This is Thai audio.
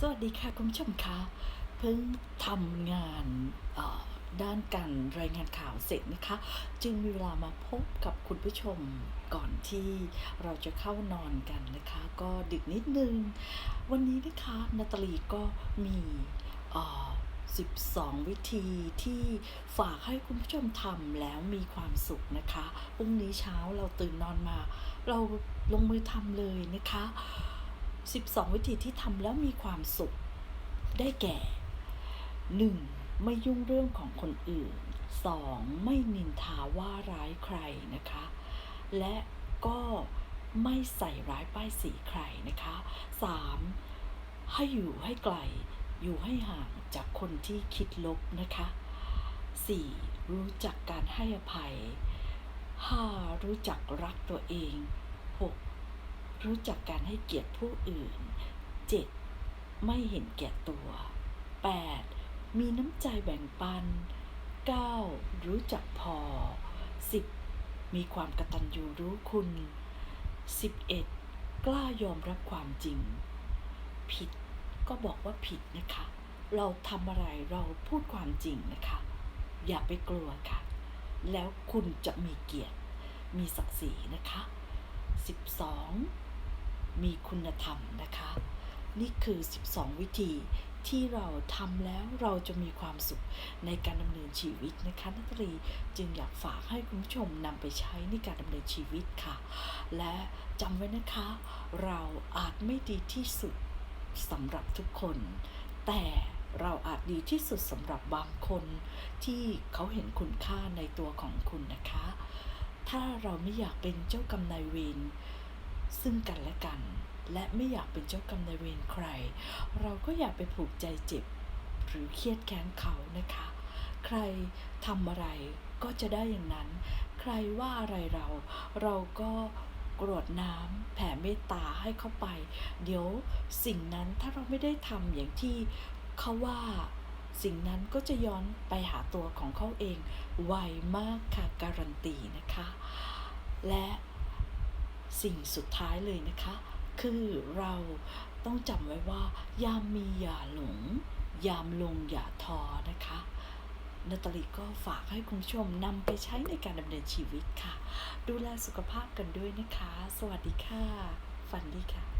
สวัสดีค่ะ คุณผู้ชมคะเพิ่งทำงานด้านการรายงานข่าวเสร็จนะคะ จึงมีเวลามาพบกับคุณผู้ชมก่อนที่เราจะเข้านอนกันนะคะ ก็ดึกนิดนึง วันนี้นะคะนาตาลีก็มี12 วิธีที่ฝากให้คุณผู้ชมทำแล้วมีความสุขนะคะพรุ่งนี้เช้าเราตื่นนอนมา เราลงมือทำเลยนะคะ 12 วิธีที่ทำแล้วมีความสุข ได้แก่ 1. ไม่ยุ่งเรื่องของคนอื่น 2. ไม่นินทาว่าร้ายใครนะคะ และก็ไม่ใส่ร้ายป้ายสีใครนะคะ 3. ให้อยู่ให้ไกล อยู่ให้ห่างจากคนที่คิดลบนะคะ 4. รู้จักการให้อภัย 5. รู้จักรักตัวเอง 6. รู้จักการให้เกียรติผู้อื่น 7. ไม่เห็นแก่ตัว 8. มีน้ำใจแบ่งปัน 9. รู้จักพอ 10. มีความกตัญญูรู้คุณ 11. กล้ายอมรับความจริง ผิดก็บอกว่าผิดนะคะ เราทำอะไรเราพูดความจริงนะคะ อย่าไปกลัวค่ะ แล้วคุณจะมีเกียรติ มีศักดิ์ศรีนะคะ 12 มีคุณธรรมนะคะ นี่คือ 12 วิธีที่เราทำแล้วเราจะมีความสุขในการดำเนินชีวิตนะคะนัตรีจึงอยากฝากให้คุณผู้ชมนำไปใช้ในการดำเนินชีวิตค่ะ และจำไว้นะคะ เราอาจไม่ดีที่สุดสำหรับทุกคน แต่เราอาจดีที่สุดสำหรับบางคนที่เขาเห็นคุณค่าในตัวของคุณนะคะ ถ้าเราไม่อยากเป็นเจ้ากรรมนายเวร ซึ่งกันและกัน และไม่อยากเป็นเจ้ากรรมนายเวรใคร เราก็อย่าไปผูกใจเจ็บ หรือเครียดแค้นเขานะคะ ใครทำอะไรก็จะได้อย่างนั้น ใครว่าอะไรเรา เราก็กรวดน้ำแผ่เมตตาให้เขาไป เดี๋ยวสิ่งนั้นถ้าเราไม่ได้ทำอย่างที่เขาว่าสิ่งนั้นก็จะย้อนไปหาตัวของเขาเองไวมากค่ะการันตีนะคะ และ สิ่งสุดท้ายเลยนะคะ คือเราต้องจำไว้ว่ายามมีอย่าหลง ยามลงอย่าท้อนะคะนาตาลีก็ฝากให้คุณผู้ชมนำไปใช้ในการดำเนินชีวิตค่ะ ดูแลสุขภาพกันด้วยนะคะ สวัสดีค่ะ ฝันดีค่ะ